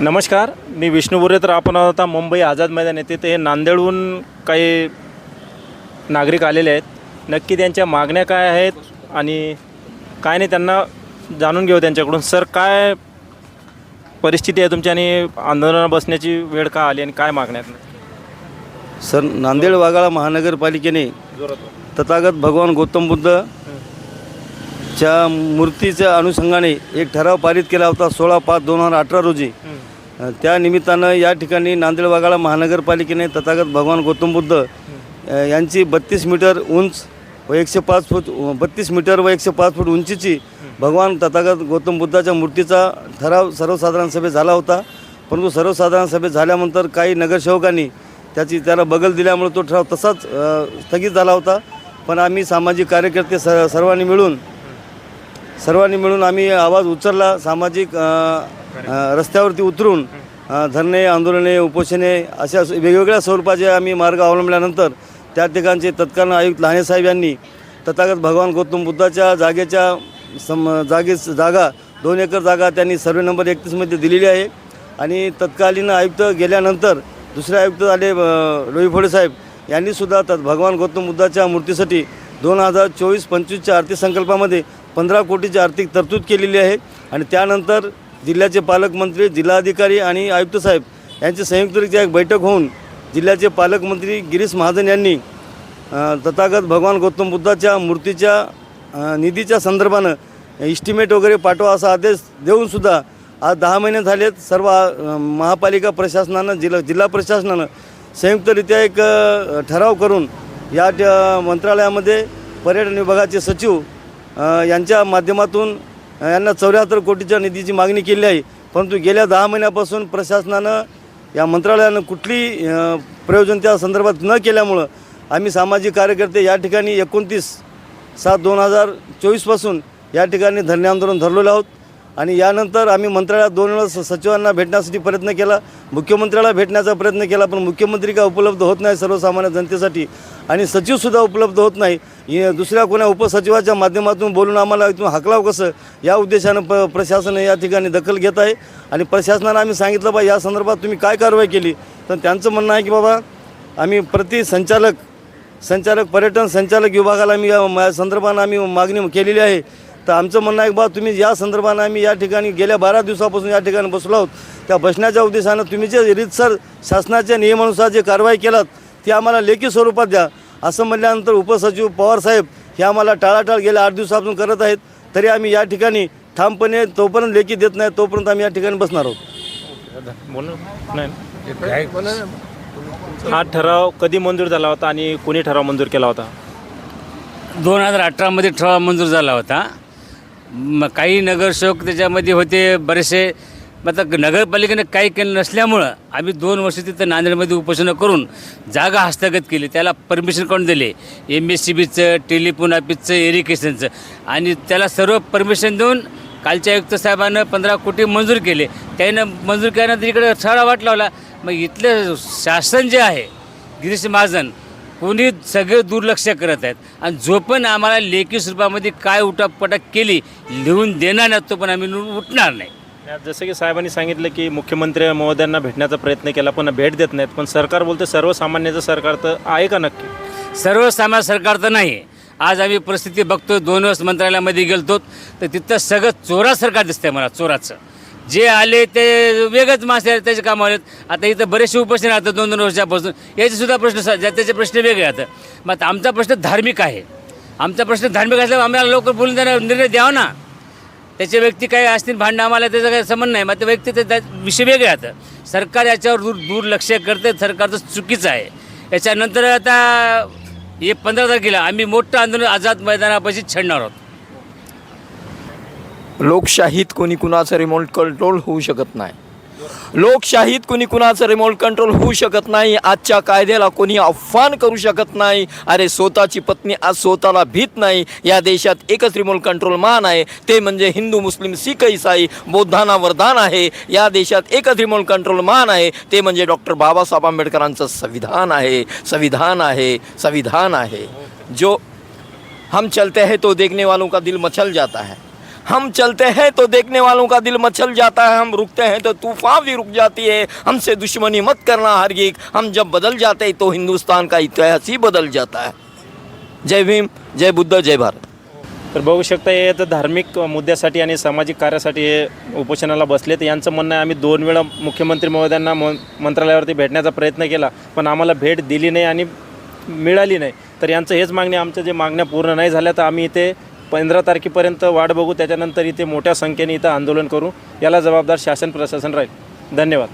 नमस्कार मी विष्णू बोरे तर आपण आता मुंबई आझाद मैदान येथे ते नांदेडहून काही नागरिक आलेले आहेत. नक्की त्यांच्या मागण्या काय आहेत आणि काय नाही त्यांना जाणून घेऊ त्यांच्याकडून. सर काय परिस्थिती आहे तुमची आणि आंदोलनात बसण्याची वेळ का आली आणि काय मागण्या आहेत? सर नांदेड वाघाळा महानगरपालिकेने तथागत भगवान गौतम बुद्ध च्या मूर्तीच्या अनुषंगाने एक ठराव पारित केला होता सोळा पाच दोन हजार अठरा रोजी. त्या निमित्तानं या ठिकाणी नांदेड वाघाळा महानगरपालिकेने तथागत भगवान गौतम बुद्ध यांची बत्तीस मीटर उंच व एकशे पाच फूट बत्तीस मीटर व एकशे पाच फूट उंचीची भगवान तथागत गौतम बुद्धाच्या मूर्तीचा ठराव सर्वसाधारण सभेत झाला होता. परंतु सर्वसाधारण सभेत झाल्यानंतर काही नगरसेवकांनी त्याची त्याला बगल दिल्यामुळे तो ठराव तसाच स्थगित झाला होता. पण आम्ही सामाजिक कार्यकर्ते स सर्वांनी मिळून सर्वांनी मिळून आम्ही आवाज उचलला सामाजिक रस्त्यावरती उतरून धरणे आंदोलने उपोषणे अशा वेगवेगळ्या स्वरूपाचे आम्ही मार्ग अवलंबल्यानंतर त्या ठिकाणचे तत्कालीन आयुक्त लहानेसाहेब यांनी तथागत भगवान गौतम बुद्धाच्या जागेच्या सम जागे जागा दोन एकर जागा त्यांनी सर्वे नंबर एकतीसमध्ये दिलेली आहे. आणि तत्कालीन आयुक्त गेल्यानंतर दुसरे आयुक्त आले अ, डोईफोडे साहेब यांनीसुद्धा तत् भगवान गौतम बुद्धाच्या मूर्तीसाठी दोन हजार चोवीस पंचवीसच्या आर्थिक संकल्पामध्ये पंधरा कोटीची आर्थिक तरतूद केलेली आहे आणि त्यानंतर जिल्ह्याचे पालकमंत्री जिल्हाधिकारी आणि आयुक्त साहेब यांची संयुक्तरित्या एक बैठक होऊन जिल्ह्याचे पालकमंत्री गिरीश महाजन यांनी तथागत भगवान गौतम बुद्धाच्या मूर्तीच्या निधीच्या संदर्भानं इस्टिमेट वगैरे पाठवा असा आदेश देऊनसुद्धा आज दहा महिने झालेत. सर्व महापालिका प्रशासनानं जिल्हा जिल्हा प्रशासनानं संयुक्तरित्या एक ठराव करून या ट- मंत्रालयामध्ये पर्यटन विभागाचे सचिव यांच्या माध्यमातून यांना चौऱ्याहत्तर कोटीच्या निधीची मागणी केली आहे. परंतु गेल्या दहा महिन्यापासून प्रशासनानं या मंत्रालयानं कुठली प्रयोजन त्या संदर्भात न केल्यामुळं आम्ही सामाजिक कार्यकर्ते या ठिकाणी एकोणतीस सात दोन हजार चोवीसपासून या ठिकाणी धरणे आंदोलन धरलेलो आहोत. आणि यानंतर आम्ही मंत्रालयात दोन वेळा सचिवांना भेटण्यासाठी प्रयत्न केला. मुख्यमंत्र्याला भेटण्याचा प्रयत्न केला पण मुख्यमंत्री का उपलब्ध होत नाही सर्वसामान्य जनतेसाठी. आणि सचिवसुद्धा उपलब्ध होत नाही. दुसऱ्या कोण्या उपसचिवाच्या माध्यमातून बोलून आम्हाला इथून हाकलाव कसं? या उद्देशानं प प्रशासन या ठिकाणी दखल घेत आहे. आणि प्रशासनानं आम्ही सांगितलं बा या संदर्भात तुम्ही काय कारवाई केली? तर त्यांचं म्हणणं आहे की बाबा आम्ही प्रति संचालक संचालक पर्यटन संचालक विभागाला आम्ही या मा- संदर्भानं आम्ही मागणी केलेली आहे तर आमचं म्हणणं आहे की बा तुम्ही या संदर्भानं आम्ही या ठिकाणी गेल्या बारा दिवसापासून या ठिकाणी बसलो आहोत. त्या बसण्याच्या उद्देशानं तुम्ही जे रीतसर शासनाच्या नियमानुसार जे कारवाई केलात ती आम्हाला लेखी स्वरूपात द्या. असं म्हणल्यानंतर उपसचिव पवारसाहेब हे आम्हाला टाळाटाळ गेल्या आठ दिवसापासून करत आहेत. तरी आम्ही या ठिकाणी ठामपणे तोपर्यंत लेखी देत नाही तोपर्यंत आम्ही या ठिकाणी बसणार आहोत. बोल नाही. हा ठराव कधी मंजूर झाला होता आणि कोणी ठराव मंजूर केला होता? दोन हजार अठरामध्ये ठराव मंजूर झाला होता. म काही नगरसेवक त्याच्यामध्ये होते बरेचसे मग आता काही केलं नसल्यामुळं आम्ही दोन वर्ष तिथं नांदेडमध्ये उपोषणं करून जागा हस्तगत केली. त्याला परमिशन कोण दिले? एम एस सी बीचं टेलिफोन ऑफिसचं इरिगेशनचं आणि त्याला सर्व परमिशन देऊन कालच्या आयुक्त साहेबानं पंधरा कोटी मंजूर केले. त्यानं मंजूर केल्यानंतर इकडे ठराव वाट लावला. मग इथलं शासन जे आहे गिरीश महाजन कोणी सगळे दुर्लक्ष करत आहेत. आणि जो पण आम्हाला लेखी स्वरूपामध्ये काय उठापटक केली लिहून देणार नाही तो पण आम्ही उठणार नाही. जसं की साहेबांनी सांगितलं की मुख्यमंत्री महोदयांना भेटण्याचा प्रयत्न केला पण भेट देत नाहीत. पण सरकार बोलते सर्वसामान्याचं सरकार तर आहे का नक्की? सर्वसामान्य सरकार तर नाही. आज आम्ही परिस्थिती बघतो दोन वर्ष मंत्रालयामध्ये गेलतो तर तिथं सगळं चोरा सरकार दिसतंय मला चोराचं. जे आले ते वेगळंच मासे त्याचे कामं आलेत आता इथं बरेचसे उपोषण राहतात दोन दोन वर्षापासून. याचे सुद्धा प्रश्न ज्या- त्याचे प्रश्न वेगळे आहेत. मग आता आमचा प्रश्न धार्मिक आहे. आमचा प्रश्न धार्मिक असल्यावर आम्हाला लवकर बोलून त्यांना निर्णय द्यावा ना. त्याचे व्यक्ती काही असतील भांडणं आम्हाला त्याचा काही संबंध नाही. मग ते व्यक्ती ते त्या- विषय वेगळे आता सरकार याच्यावर दूर दुर्लक्ष करते. सरकारचं चुकीचं आहे. याच्यानंतर आता हे पंधरा तारखेला आम्ही मोठं आंदोलन आझाद मैदानापाशी छेडणार आहोत. लोकशाहीत कोणी कुणाचं रिमोट कंट्रोल होऊ शकत नाही. लोकशाहीत कोणी कुणाचं रिमोट कंट्रोल होऊ शकत नाही. आजच्या कायद्याला कोणी आव्हान करू शकत नाही. अरे स्वतःची पत्नी आज स्वतःला भीत नाही. या देशात एकच रिमोट कंट्रोल मान आहे. ते म्हणजे हिंदू मुस्लिम सिख इसाई बौद्धांना वरदान आहे. या देशात एकच रिमोट कंट्रोल मान आहे. ते म्हणजे डॉक्टर बाबासाहेब आंबेडकरांचं संविधान आहे. संविधान आहे. संविधान आहे. जो हम चलते हैं तो देखने वालों का दिल मचल जाता है। हम चलते हैं तो देखने वालों का दिल मचल जाता है हम रुकते हैं तो तूफान भी रुक जाती है। हमसे दुश्मनी मत करना हरगिक हम जब बदल जाते हैं तो हिंदुस्तान का इतिहास ही बदल जाता है। जय भीम जय बुद्ध जय भारत। तर बघू शकता हे तर धार्मिक मुद्द्यासाठी आणि सामाजिक कार्यासाठी हे उपोषणाला बसले तर यांचं म्हणणं आहे आम्ही दोन वेळा मुख्यमंत्री महोदयांना म मंत्रालयावरती भेटण्याचा प्रयत्न केला पण आम्हाला भेट दिली नाही आणि मिळाली नाही. तर यांचं हेच मागणी आमच्या जे मागण्या पूर्ण नाही झाल्या तर आम्ही इथे पंधरा तारखेपर्यंत वाट बघू त्याच्यानंतर इथे मोठ्या संख्येने इथं आंदोलन करू. याला जबाबदार शासन प्रशासन राहील. धन्यवाद.